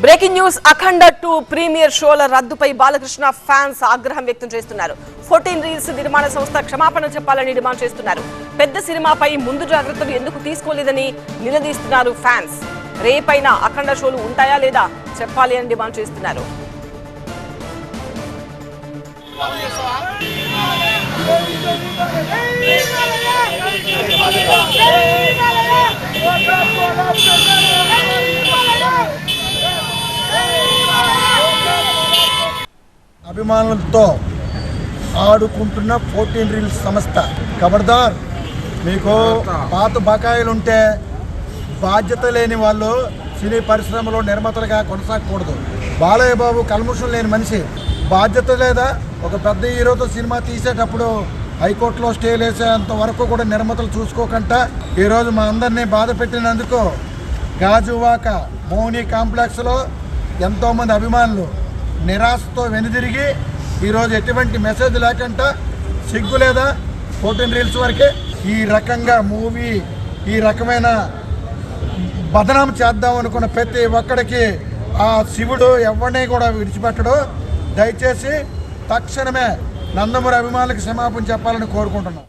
Breaking news Akhanda two premier షోల రద్దుపై Balakrishna fans ఆగ్రహం వ్యక్తం చేస్తున్నారు. ఫోర్టీన్ రీల్స్ నిర్మాణ సంస్థ క్షమాపణ చెప్పాలని డిమాండ్ చేస్తున్నారు. పెద్ద సినిమాపై ముందు జాగ్రత్తలు ఎందుకు తీసుకోలేదని నిలదీస్తున్నారు ఫ్యాన్స్. రేపైన అఖండ షోలు ఉంటాయా లేదా చెప్పాలి అని డిమాండ్ చేస్తున్నారు. అభిమానులతో ఆడుకుంటున్న ఫోర్టీన్ రీల్స్ సంస్థ. ఖబర్దార్ మీకు పాత బకాయిలు ఉంటే బాధ్యత లేని వాళ్ళు సినీ పరిశ్రమలో నిర్మాతలుగా కొనసాగకూడదు. బాలయ్య బాబు కల్ముషం లేని మనిషి. బాధ్యత లేదా? ఒక పెద్ద హీరోతో సినిమా తీసేటప్పుడు హైకోర్టులో స్టేలు వేసేంత వరకు కూడా నిర్మాతలు చూసుకోకుండా ఈరోజు మా అందరినీ బాధ పెట్టినందుకు గాజువాక మౌని కాంప్లెక్స్లో ఎంతోమంది అభిమానులు నిరాశతో వెనుదిరిగి ఈరోజు ఎటువంటి మెసేజ్ లేకుండా సిగ్గు లేదా ఫోర్టీన్ రీల్స్ వరకే ఈ రకంగా మూవీ ఈ రకమైన బదనాం చేద్దాం అనుకున్న ప్రతి ఒక్కడికి ఆ శివుడు ఎవరిని కూడా విడిచిపెట్టడు. దయచేసి తక్షణమే నందమూరి అభిమానులకు క్షమాపణ చెప్పాలని కోరుకుంటున్నాం.